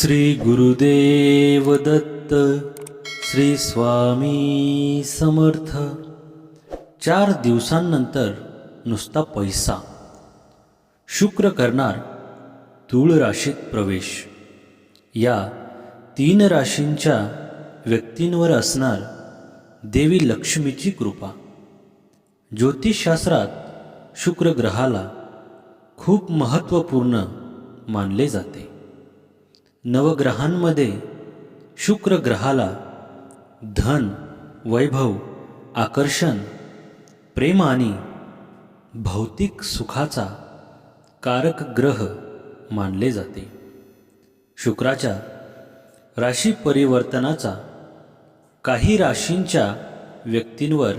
श्री गुरुदेव दत्त श्री स्वामी समर्थ. चार दिवसांनंतर नुसता पैसा. शुक्र करणार तूळ राशीत प्रवेश. या तीन राशींच्या व्यक्तींवर असणार देवी लक्ष्मीची कृपा. ज्योतिषशास्त्रात शुक्र ग्रहाला खूप महत्त्वपूर्ण मानले जाते. नवग्रहांमध्ये शुक्र ग्रहाला धन वैभव आकर्षण प्रेम आणि भौतिक सुखाचा कारक ग्रह मानले जाते. शुक्राच्या राशी परिवर्तनाचा काही राशींच्या व्यक्तींवर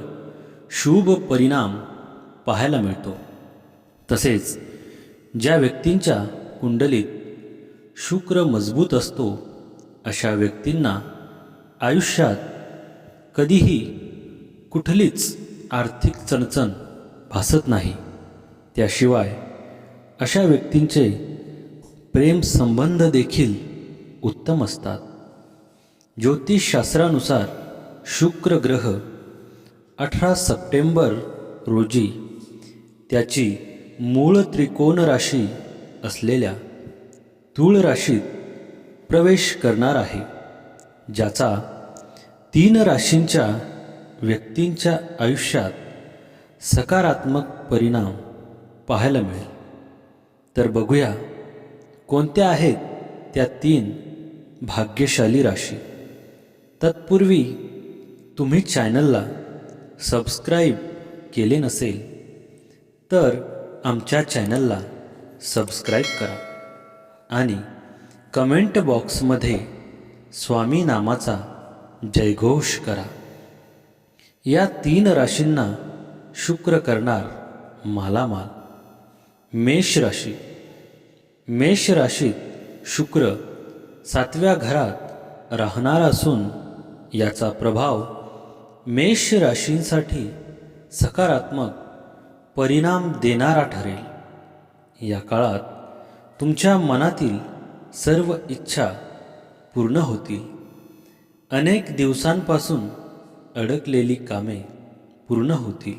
शुभ परिणाम पाहायला मिळतो. तसेच ज्या व्यक्तींच्या कुंडलीत शुक्र मजबूत असतो अशा व्यक्तींना आयुष्यात कधीही कुठलीच आर्थिक चणचण भासत नाही. त्याशिवाय अशा व्यक्तींचे प्रेमसंबंध देखील उत्तम असतात. ज्योतिषशास्त्रानुसार शुक्र ग्रह अठरा सप्टेंबर रोजी त्याची मूळ त्रिकोण राशी असलेल्या धूळ राशीत प्रवेश करणार आहे ज्याचा तीन राशींच्या व्यक्तींच्या आयुष्यात सकारात्मक परिणाम पाहायला मिळेल. तर बघूया कोणत्या आहेत त्या तीन भाग्यशाली राशी. तत्पूर्वी तुम्ही चॅनलला सबस्क्राईब केले नसेल तर आमच्या चॅनलला सबस्क्राईब करा. आणि कमेंट बॉक्समध्ये स्वामी नामाचा जयघोष करा. या तीन राशींना शुक्र करणार मालामाल. मेष राशी. मेष राशीत शुक्र सातव्या घरात राहणार असून याचा प्रभाव मेष राशींसाठी सकारात्मक परिणाम देणारा ठरेल. या काळात तुमच्या मनातील सर्व इच्छा पूर्ण होतील. अनेक दिवसांपासून अडकलेली कामे पूर्ण होतील.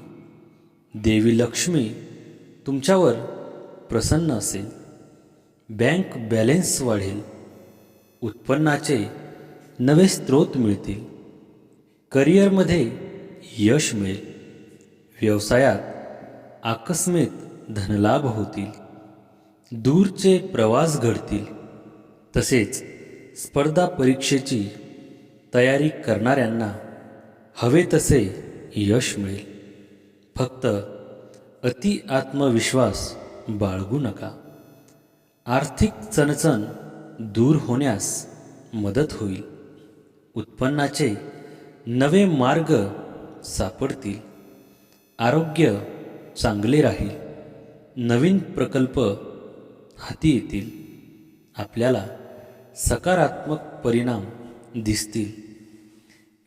देवी लक्ष्मी तुमच्यावर प्रसन्न असेल. बँक बॅलेन्स वाढेल. उत्पन्नाचे नवे स्रोत मिळतील. करिअरमध्ये यश मिळेल. व्यवसायात आकस्मिक धनलाभ होतील. दूरचे प्रवास घडतील तसेच स्पर्धा परीक्षेची तयारी करणाऱ्यांना हवे तसे यश मिळेल. फक्त अति आत्मविश्वास बाळगू नका. आर्थिक चणचण दूर होण्यास मदत होईल. उत्पन्नाचे नवे मार्ग सापडतील. आरोग्य चांगले राहील. नवीन प्रकल्प हाती येतील. आपल्याला सकारात्मक परिणाम दिसतील.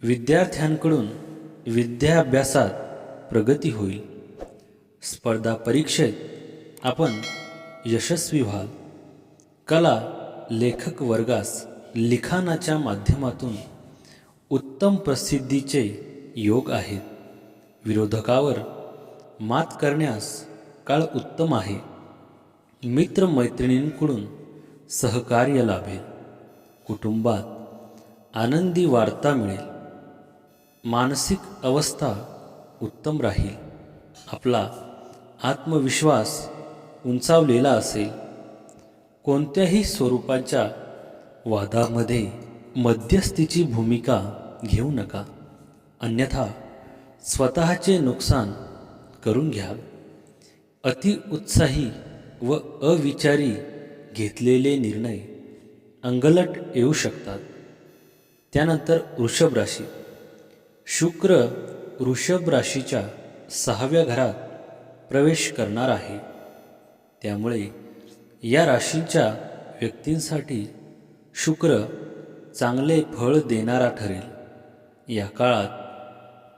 विद्यार्थ्यांकडून विद्याभ्यासात प्रगती होईल. स्पर्धा परीक्षेत आपण यशस्वी व्हाल. कला लेखक वर्गास लिखाणाच्या माध्यमातून उत्तम प्रसिद्धीचे योग आहेत. विरोधकावर मात करण्यास काळ उत्तम आहे. मित्रमैत्रिणींकडून सहकार्य लाभेल. कुटुंबात आनंदी वार्ता मिळेल. मानसिक अवस्था उत्तम राहील. आपला आत्मविश्वास उंचावलेला असेल. कोणत्याही स्वरूपाच्या वादामध्ये मध्यस्थीची भूमिका घेऊ नका. अन्यथा स्वतःचे नुकसान करून घ्याल अतिउत्साही व अविचारी घेतलेले निर्णय अंगलट येऊ शकतात. त्यानंतर वृषभ राशी. शुक्र वृषभ राशीच्या सहाव्या घरात प्रवेश करणार आहे. त्यामुळे या राशीच्या व्यक्तींसाठी शुक्र चांगले फळ देणारा ठरेल. या काळात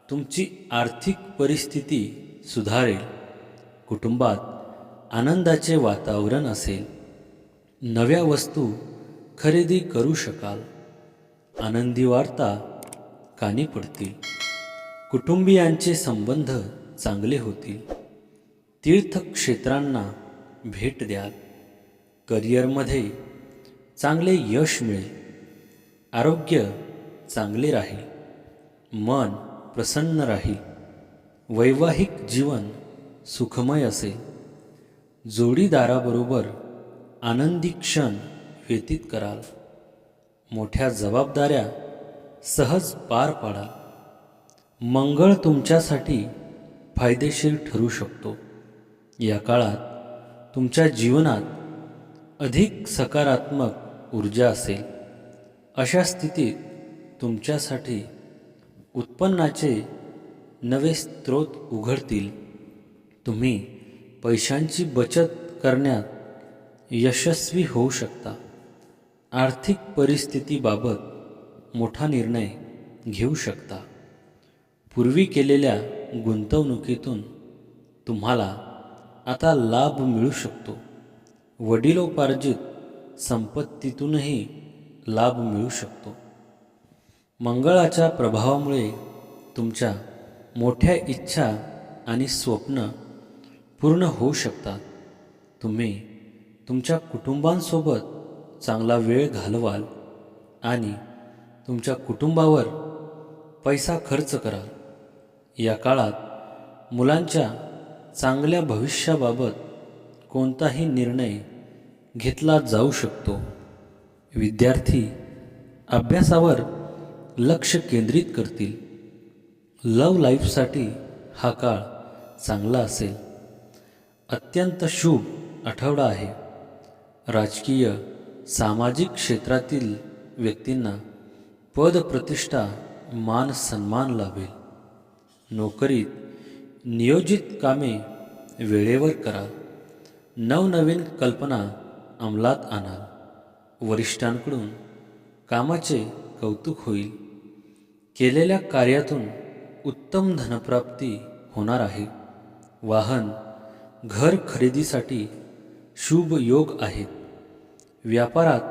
तुमची आर्थिक परिस्थिती सुधारेल. कुटुंबात आनंदाचे वातावरण असेल. नव्या वस्तू खरेदी करू शकाल. आनंदी वार्ता कानी पडतील. कुटुंबियांचे संबंध चांगले होतील. तीर्थक्षेत्रांना भेट द्याल. करिअरमध्ये चांगले यश मिळेल. आरोग्य चांगले राहील. मन प्रसन्न राहील. वैवाहिक जीवन सुखमय असेल. जोडीदाराबरोबर आनंदी क्षण व्यतीत कराल. मोठ्या जबाबदाऱ्या सहज पार पाडाल. मंगळ तुमच्यासाठी फायदेशीर ठरू शकतो. या काळात तुमच्या जीवनात अधिक सकारात्मक ऊर्जा असेल. अशा स्थितीत तुमच्यासाठी उत्पन्नाचे नवे स्रोत उघडतील. तुम्ही पैशांची बचत करण्यात यशस्वी होऊ शकता. आर्थिक परिस्थितीबाबत मोठा निर्णय घेऊ शकता. पूर्वी केलेल्या गुंतवणुकीतून तुम्हाला आता लाभ मिळू शकतो. वडिलोपार्जित संपत्तीतूनही लाभ मिळू शकतो. मंगळाच्या प्रभावामुळे तुमच्या मोठ्या इच्छा आणि स्वप्न पूर्ण होऊ शकतात तुम्ही तुमच्या कुटुंबांसोबत चांगला वेळ घालवाल आणि तुमच्या कुटुंबावर पैसा खर्च कराल. या काळात मुलांच्या चांगल्या भविष्याबाबत कोणताही निर्णय घेतला जाऊ शकतो. विद्यार्थी अभ्यासावर लक्ष केंद्रित करतील. लव लाईफसाठी हा काळ चांगला असेल. अत्यंत शुभ आठवडा आहे. राजकीय सामाजिक क्षेत्रातील व्यक्तींना पदप्रतिष्ठा मान सन्मान लाभेल. नोकरीत नियोजित कामे वेळेवर करा. नवनवीन कल्पना अंमलात आणाल. वरिष्ठांकडून कामाचे कौतुक होईल. केलेल्या कार्यातून उत्तम धनप्राप्ती होणार आहे. वाहन घर खरेदीसाठी शुभ योग आहेत. व्यापारात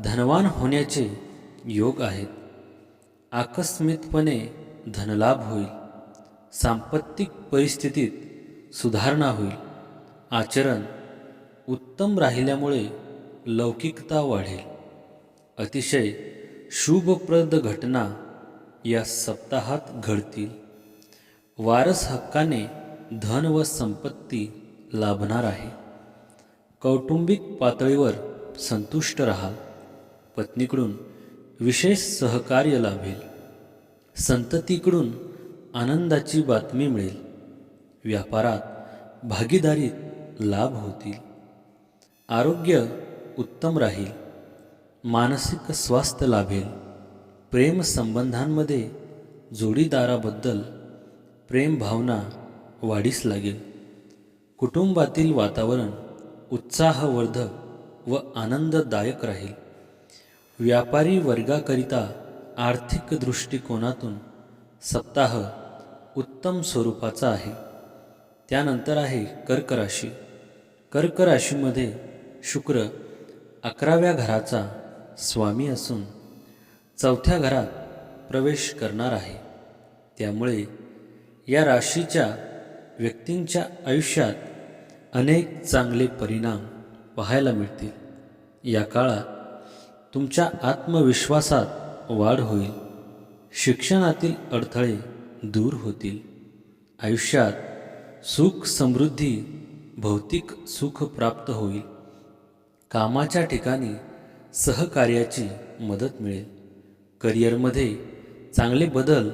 धनवान होण्याचे योग आहेत. आकस्मितपणे धनलाभ होईल. सांपत्तिक परिस्थितीत सुधारणा होईल. आचरण उत्तम राहिल्यामुळे लौकिकता वाढेल. अतिशय शुभप्रद घटना या सप्ताहात घडतील. वारस हक्काने धन व संपत्ती लाभणार आहे. कौटुंबिक पातळीवर संतुष्ट राहाल. पत्नीकडून विशेष सहकार्य लाभेल. संततीकडून आनंदाची बातमी मिळेल. व्यापारात भागीदारीत लाभ होतील. आरोग्य उत्तम राहील. मानसिक स्वास्थ्य लाभेल. प्रेम संबंधांमध्ये जोडीदाराबद्दल प्रेम भावना वाढीस लागेल. कुटुंबातील वातावरण उत्साहवर्धक व आनंददायक राहील. व्यापारी वर्गाकरिता आर्थिक दृष्टिकोनातून सप्ताह उत्तम स्वरूपाचा आहे. त्यानंतर आहे कर्क राशी. कर्क राशीमध्ये शुक्र अकराव्या घराचा स्वामी असून चौथ्या घरात प्रवेश करणार आहे. त्यामुळे या राशीच्या व्यक्तींच्या आयुष्यात अनेक चांगले परिणाम पाहायला मिळतील. या काळात तुमच्या आत्मविश्वासात वाढ होईल. शिक्षणातील अडथळे दूर होतील. आयुष्यात सुख समृद्धी भौतिक सुख प्राप्त होईल. कामाच्या ठिकाणी सहकार्याची मदत मिळेल. करिअरमध्ये चांगले बदल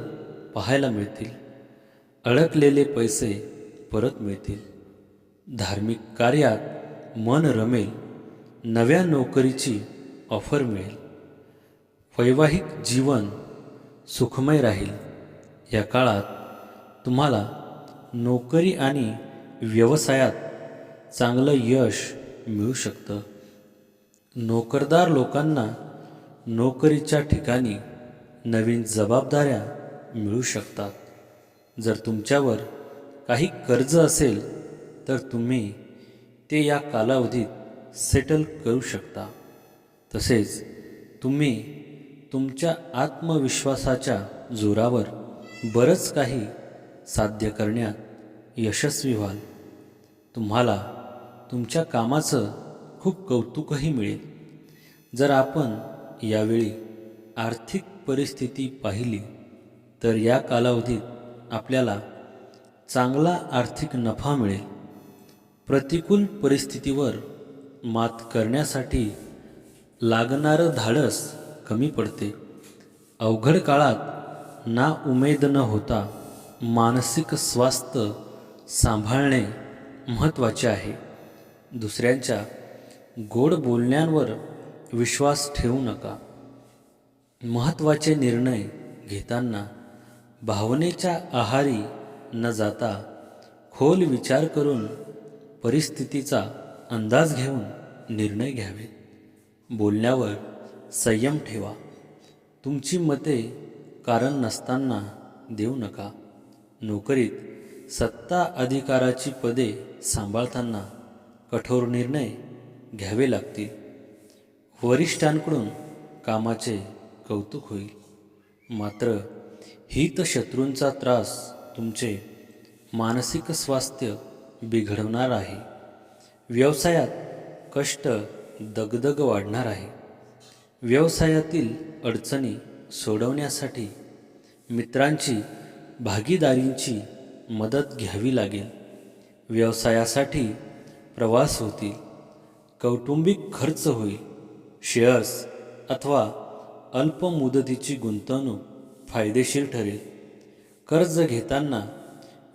पाहायला मिळतील. अडकलेले पैसे परत मिळतील. धार्मिक कार्यात मन रमेल. नव्या नोकरीची ऑफर मिळेल. वैवाहिक जीवन सुखमय राहील. या काळात तुम्हाला नोकरी आणि व्यवसायात चांगलं यश मिळू शकतं. नोकरदार लोकांना नोकरीच्या ठिकाणी नवीन जबाबदाऱ्या मिळू शकतात. जर तुमच्यावर काही कर्ज असेल तर तुम्ही ते या कालावधीत सेटल करू शकता. तसेच तुम्ही तुमच्या आत्मविश्वासाच्या जोरावर बरंच काही साध्य करण्यात यशस्वी व्हाल. तुम्हाला तुमच्या कामाचं खूप कौतुकही मिळेल. जर आपण यावेळी आर्थिक परिस्थिती पाहिली तर या कालावधीत आपल्याला चांगला आर्थिक नफा मिळेल. प्रतिकूल परिस्थितीवर मात करण्यासाठी लागणारं धाडस कमी पडते. अवघड काळात ना उमेद न होता मानसिक स्वास्थ्य सांभाळणे महत्त्वाचे आहे. दुसऱ्यांच्या गोड बोलण्यांवर विश्वास ठेवू नका. महत्त्वाचे निर्णय घेताना भावनेच्या आहारी न जाता खोल विचार करून परिस्थितीचा अंदाज घेऊन निर्णय घ्यावे. बोलण्यावर संयम ठेवा. तुमची मते कारण नसताना देऊ नका. नोकरीत सत्ता अधिकाराची पदे सांभाळताना कठोर निर्णय घ्यावे लागतील. वरिष्ठांकडून कामाचे कौतुक होईल. मात्र हितशत्रूंचा त्रास तुमचे मानसिक स्वास्थ्य बिघडवणार आहे. व्यवसायात कष्ट दगदग वाढणार आहे. व्यवसायातील अडचणी सोडवण्यासाठी मित्रांची भागीदारींची मदत घ्यावी लागेल. व्यवसायासाठी प्रवास होतील. कौटुंबिक खर्च होईल. शेअर्स अथवा अल्प मुदतीची गुंतवणूक फायदेशीर ठरेल. कर्ज घेताना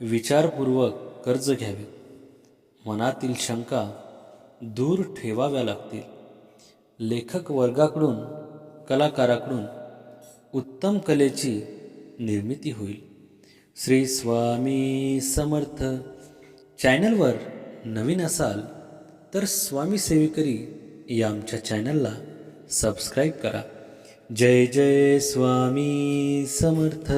विचारपूर्वक कर्ज घ्यावे. मनातील शंका दूर ठेवाव्या लागतील. लेखक वर्गाकडून कलाकाराकडून उत्तम कलेची निर्मिती होईल. श्री स्वामी समर्थ. चॅनलवर नवीन असाल तर स्वामी सेविकरी या आमच्या चॅनलला सबस्क्राईब करा. जय जय स्वामी समर्थ।